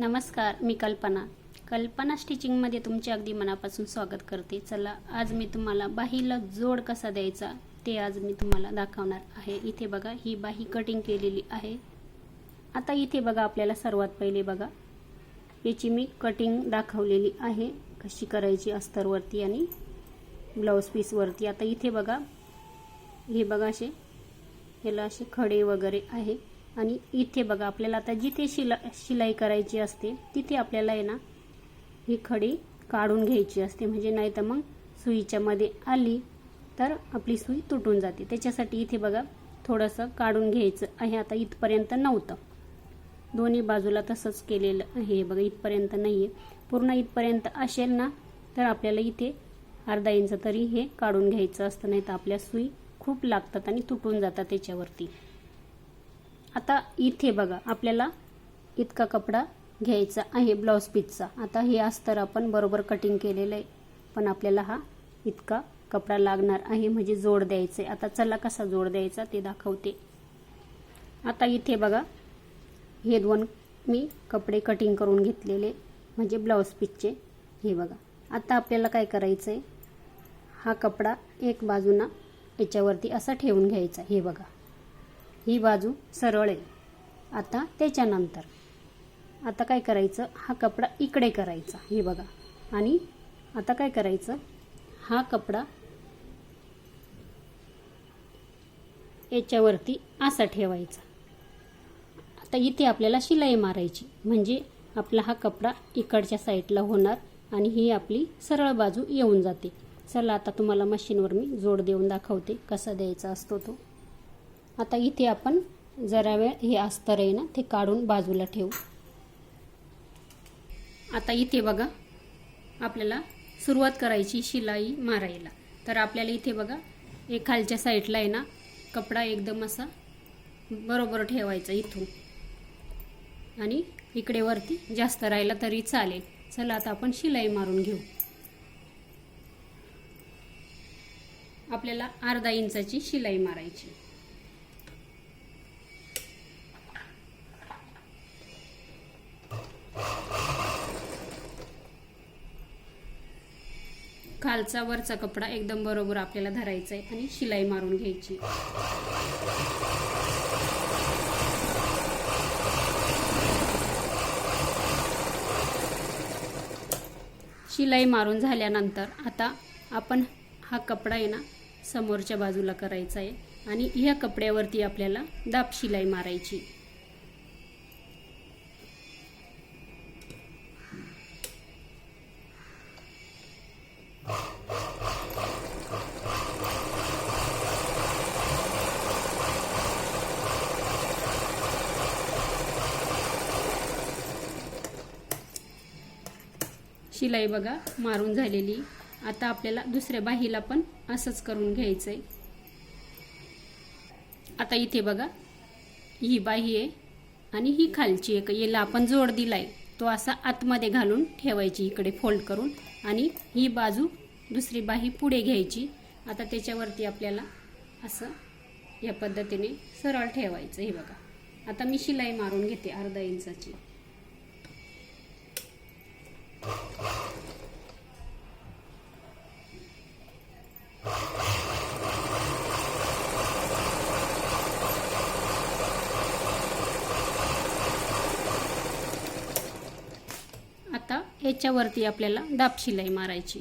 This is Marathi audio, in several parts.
नमस्कार मी कल्पना. कल्पना स्टिचिंगमध्ये तुमचे अगदी मनापासून स्वागत करते. चला आज मी तुम्हाला बाहीला जोड कसा द्यायचा ते आज मी तुम्हाला दाखवणार आहे. इथे बघा ही बाही कटिंग केलेली आहे. आता इथे बघा आपल्याला सर्वात पहिले बघा. याची मी कटिंग दाखवलेली आहे. कशी करायची अस्तरवरती आणि ब्लाऊज पीसवरती आता इथे बघा. हे बघा असे. याला असे खडे वगैरे आहे. आणि इथे बघा आपल्याला आता जिथे शिला शिलाई करायची असते तिथे आपल्याला आहे ना ही खडी काढून घ्यायची असते. म्हणजे नाही तर मग सुईच्या मध्ये आली तर आपली सुई तुटून जाते. त्याच्यासाठी इथे बघा थोडंसं काढून घ्यायचं आहे. आता इथपर्यंत नव्हतं. दोन्ही बाजूला तसंच केलेलं आहे. बघा इथपर्यंत नाही आहे पूर्ण इथपर्यंत असेल ना तर आपल्याला इथे अर्धा इंच तरी हे काढून घ्यायचं असतं. नाही तर आपल्या सुई खूप लागतात आणि तुटून जातात त्याच्यावरती. आता इथे बघा आपल्याला इतका कपडा घ्यायचा आहे ब्लाऊज पीसचा आता हे अस्तर आपण बरोबर कटिंग केलेलं आहे. पण आपल्याला हा इतका कपडा लागणार आहे म्हणजे जोड द्यायचे आता चला कसा जोड द्यायचा ते दाखवते. आता इथे बघा हे दोन मी कपडे कटिंग करून घेतलेले म्हणजे ब्लाऊज पीसचे हे बघा आता आपल्याला काय करायचं आहे हा कपडा एक बाजूना याच्यावरती असा ठेवून घ्यायचा. हे बघा. ही बाजू सरळ आहे. आता त्याच्यानंतर. आता काय करायचं? हा कपडा इकडे करायचा हे बघा. आणि आता काय करायचं? हा कपडा याच्यावरती असा ठेवायचा. आता इथे आपल्याला शिलाई मारायची. म्हणजे आपला हा कपडा इकडच्या साईडला होणार आणि ही आपली सरळ बाजू येऊन जाते. चला आता तुम्हाला मशीनवर मी जोड देऊन दाखवते कसा द्यायचा असतो तो. आता इथे आपण जरा वेळ हे अस्तर आहे ना ते काढून बाजूला ठेवू. आता इथे बघा आपल्याला सुरुवात करायची शिलाई मारायला. तर आपल्याला इथे बघा एक खालच्या साईडला आहे ना कपडा एकदम असा बरोबर ठेवायचा इथून. आणि इकडे वरती जास्त राहिला तरी चालेल. चला आता आपण शिलाई मारून घेऊ. आपल्याला अर्धा इंचाची शिलाई मारायची. खालचा वरचा कपडा एकदम बरोबर आपल्याला धरायचा आहे आणि शिलाई मारून घ्यायची. शिलाई मारून झाल्यानंतर आता आपण हा कपडा आहे ना समोरच्या बाजूला करायचा आहे आणि ह्या कपड्यावरती आपल्याला दाब शिलाई मारायची. शिलाई बघा मारून झालेली. आता आपल्याला दुसऱ्या बाहीला पण असंच करून घ्यायचं आहे आता इथे बघा ही बाही आहे आणि ही खालची एक याला आपण जोड दिलाय. तो असा आतमध्ये घालून ठेवायची इकडे फोल्ड करून आणि ही बाजू दुसरी बाही पुढे घ्यायची. आता त्याच्यावरती आपल्याला असं या पद्धतीने सरळ ठेवायचं हे बघा. आता मी शिलाई मारून घेते अर्धा इंचाची. त्याच्यावरती आपल्याला दाब शिलाई मारायची.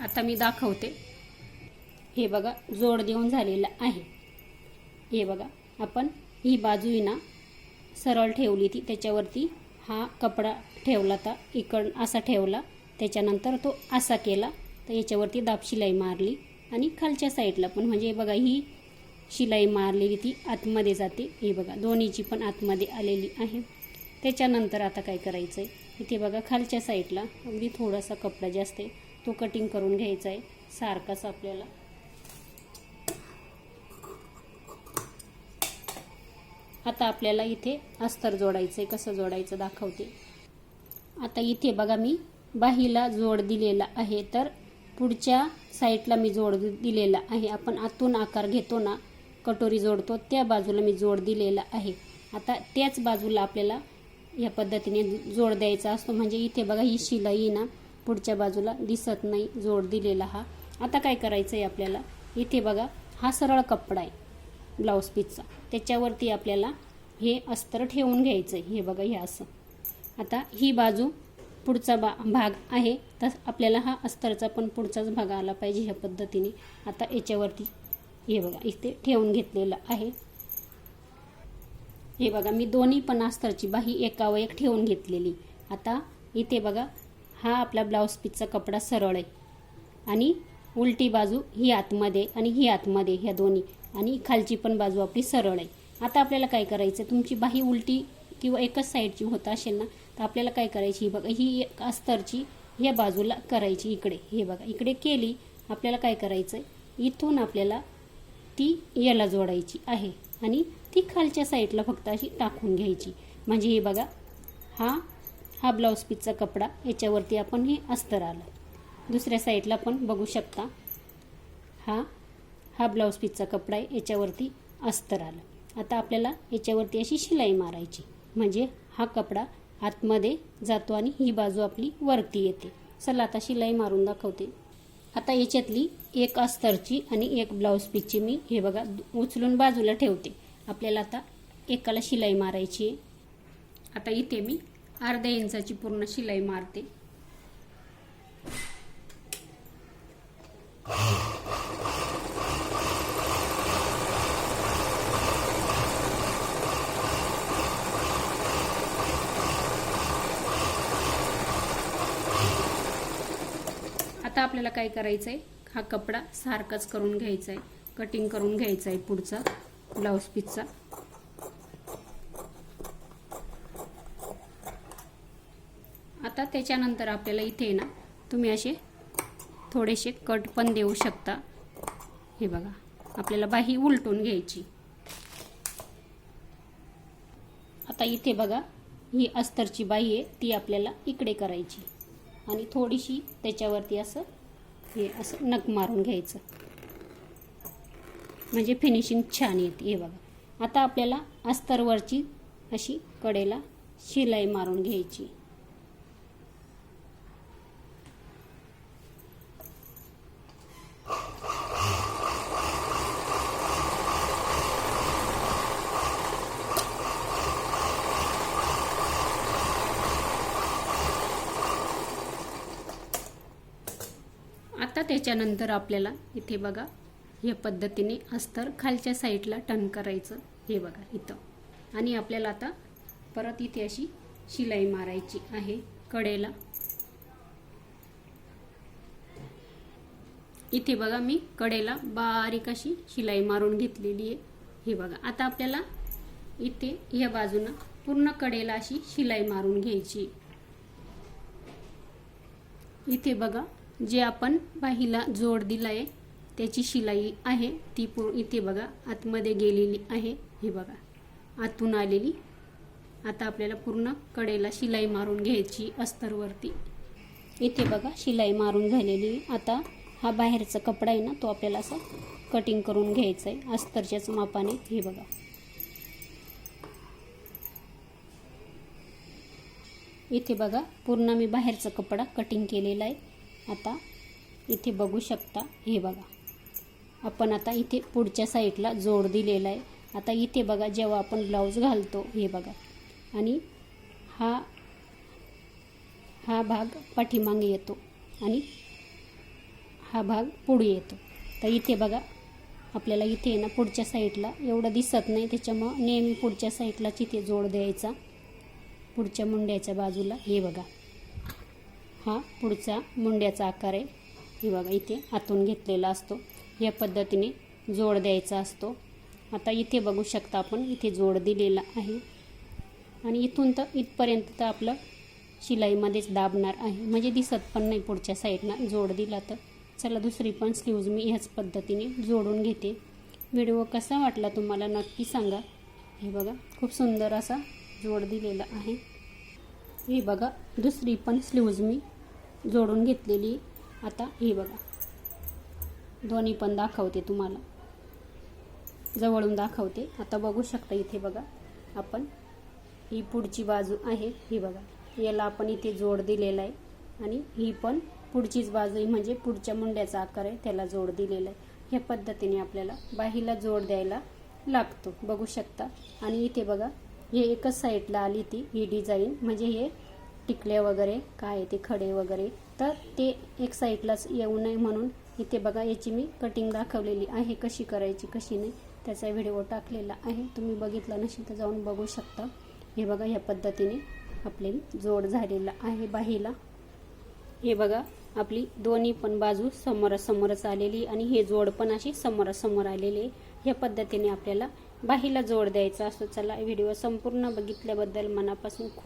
आता मी दाखवते. हे बघा जोड देऊन झालेलं आहे. हे बघा आपण ही बाजू ना सरळ ठेवली ती त्याच्यावरती हा कपडा ठेवला तर इकड असा ठेवला त्याच्यानंतर तो असा केला. तर याच्यावरती दाब शिलाई मारली आणि खालच्या साईडला पण म्हणजे बघा ही शिलाई मारलेली ती आतमध्ये जाते. हे बघा दोन्हीची पण आतमध्ये आलेली आहे. त्याच्यानंतर आता काय करायचं आहे इथे बघा खालच्या साईडला अगदी थोडासा कपडा जास्त आहे. तो कटिंग करून घ्यायचा आहे. सारखाच आपल्याला आता आपल्याला इथे अस्तर जोडायचं आहे कसं जोडायचं दाखवते. आता इथे बघा मी बाहीला जोड दिलेला आहे. तर पुढच्या साईडला मी जोड दिलेला आहे. आपण आतून आकार घेतो ना कटोरी जोडतो त्या बाजूला मी जोड दिलेला आहे. आता त्याच बाजूला आपल्याला या पद्धतीने जोड द्यायचा असतो. म्हणजे इथे बघा ही शिलाई ना पुढच्या बाजूला दिसत नाही जोड दिलेला हा. आता काय करायचं आहे आपल्याला? इथे बघा हा सरळ कपडा आहे. ब्लाऊज पीसचा. त्याच्यावरती आपल्याला हे अस्तर ठेवून घ्यायचं आहे हे बघा हे असं. आता ही बाजू पुढचा बा भाग आहे. तर आपल्याला हा अस्तरचा पण पुढचाच भाग आला पाहिजे ह्या पद्धतीने. आता याच्यावरती हे बघा इथे ठेवून घेतलेलं आहे. हे बघा मी दोन्ही पण अस्तरची बाही एकावर एक ठेवून घेतलेली. आता इथे बघा हा आपला ब्लाऊज पीसचा कपडा सरळ आहे. आणि उलटी बाजू ही आतमध्ये आणि ही आतमध्ये ह्या दोन्ही. आणि खालची पण बाजू आपली सरळ आहे. आता आपल्याला काय करायचं? तुमची बाही उलटी किंवा एकच साईडची होत असेल ना तर आपल्याला काय करायची? ही बघा ही एक अस्तरची ह्या बाजूला करायची इकडे. हे बघा इकडे केली आपल्याला काय करायचं इथून आपल्याला ती याला जोडायची आहे. आणि ती खालच्या साईडला फक्त अशी टाकून घ्यायची. म्हणजे हे बघा हा हा ब्लाऊज पीसचा कपडा याच्यावरती आपण हे अस्तर आलं. दुसऱ्या साईडला पण बघू शकता. हा हा ब्लाऊज पीसचा कपडा आहे. याच्यावरती अस्तर आलं. आता आपल्याला याच्यावरती अशी शिलाई मारायची. म्हणजे हा कपडा आतमध्ये जातो आणि ही बाजू आपली वरती येते. चला आता शिलाई मारून दाखवते. आता याच्यातली एक अस्तरची आणि एक ब्लाऊज पीसची मी हे बघा उचलून बाजूला ठेवते. आपल्याला आता एकाला शिलाई मारायची आहे. आता इथे मी अर्ध्या इंचाची पूर्ण शिलाई मारते. आता आपल्याला काय करायचं आहे हा कपडा सारखाच करून घ्यायचा आहे कटिंग करून घ्यायचा आहे पुढचा ब्लाऊज पीसचा आता त्याच्यानंतर आपल्याला इथे ना तुम्ही असे थोडेसे कट पण देऊ शकता. हे बघा आपल्याला बाही उलटून घ्यायची. आता इथे बघा ही अस्तरची बाही आहे ती आपल्याला इकडे करायची. आणि थोडीशी त्याच्यावरती असं हे असं नक मारून घ्यायचं. म्हणजे फिनिशिंग छान येते हे बघा. आता आपल्याला अस्तरवरची अशी कडेला शिलाई मारून घ्यायची आता त्याच्यानंतर आपल्याला इथे बघा या पद्धतीने अस्तर खालच्या साईडला टर्न करायचं. हे बघा इथं. आणि आपल्याला आता परत इथे अशी शिलाई मारायची आहे कडेला. इथे बघा मी कडेला बारीक अशी शिलाई मारून घेतलेली आहे. हे बघा आता आपल्याला इथे ह्या बाजूनं पूर्ण कडेला अशी शिलाई मारून घ्यायची. इथे बघा जे आपण बाहीला जोड दिला आहे त्याची शिलाई आहे ती पू इथे बघा आतमध्ये गेलेली आहे हे बघा. आतून आलेली. आता आपल्याला पूर्ण कडेला शिलाई मारून घ्यायची अस्तरवरती. इथे बघा शिलाई मारून झालेली. आहे. आता हा बाहेरचा कपडा आहे ना तो आपल्याला असा कटिंग करून घ्यायचा आहे अस्तरच्याच मापाने हे बघा. इथे बघा पूर्ण मी बाहेरचा कपडा कटिंग केलेला आहे. आता इथे बघू शकता हे बघा. आपण आता इथे पुढच्या साईडला जोड दिलेला आहे. आता इथे बघा जेव्हा आपण ब्लाऊज घालतो हे बघा. आणि हा हा भाग पाठीमागे येतो आणि हा भाग पुढे येतो. तर इथे बघा आपल्याला इथे ना पुढच्या साईडला एवढं दिसत नाही. त्याच्यामुळं नेहमी पुढच्या साईडलाच इथे जोड द्यायचा. पुढच्या मुंड्याच्या बाजूला हे बघा. हा पुढचा मुंड्याचा आकार आहे. हे बघा इथे आतून घेतलेला असतो. या पद्धतीने जोड द्यायचा असतो. आता इथे बघू शकता आपण इथे जोड दिलेला आहे. आणि इथून तर इथपर्यंत तर आपलं शिलाईमध्येच दाबणार आहे. म्हणजे दिसत पण नाही पुढच्या साईडनं. जोड दिला तर. चला दुसरी पण स्लीव्ज मी ह्याच पद्धतीने जोडून घेते. व्हिडिओ कसा वाटला तुम्हाला नक्की सांगा. हे बघा खूप सुंदर असा जोड दिलेला आहे. हे बघा दुसरी पण स्लीव्ज मी जोडून घेतलेली. आता हे बघा. दोन्ही पण दाखवते तुम्हाला. जवळून दाखवते. आता बघू शकता इथे बघा. आपण ही पुढची बाजू आहे. ही बघा. याला आपण इथे जोड दिलेला आहे. आणि ही पण पुढचीच बाजू ही म्हणजे पुढच्या मुंड्याचा आकार आहे. त्याला जोड दिलेला आहे. ह्या पद्धतीने आपल्याला बाहीला जोड द्यायला लागतो. बघू शकता. आणि इथे बघा. हे एकच साईडला आली ती. ही डिझाईन म्हणजे हे टिकले वगैरे काय ते खडे वगैरे तर ते एक साईडलाच येऊ नये म्हणून. इथे बघा याची मी कटिंग दाखवलेली आहे कशी करायची कशी नाही. त्याचा व्हिडिओ टाकलेला आहे. तुम्ही बघितला नसेल तर जाऊन बघू शकता. हे बघा ह्या पद्धतीने आपले जोड झालेला आहे बाहीला. हे बघा आपली दोन्ही पण बाजू समोरासमोरच आलेली आणि हे जोड पण अशी समोरासमोर आलेली आहे. ह्या पद्धतीने आपल्याला बाहीला जोड द्यायचा असतो. चला व्हिडिओ संपूर्ण बघितल्याबद्दल मनापासून खूप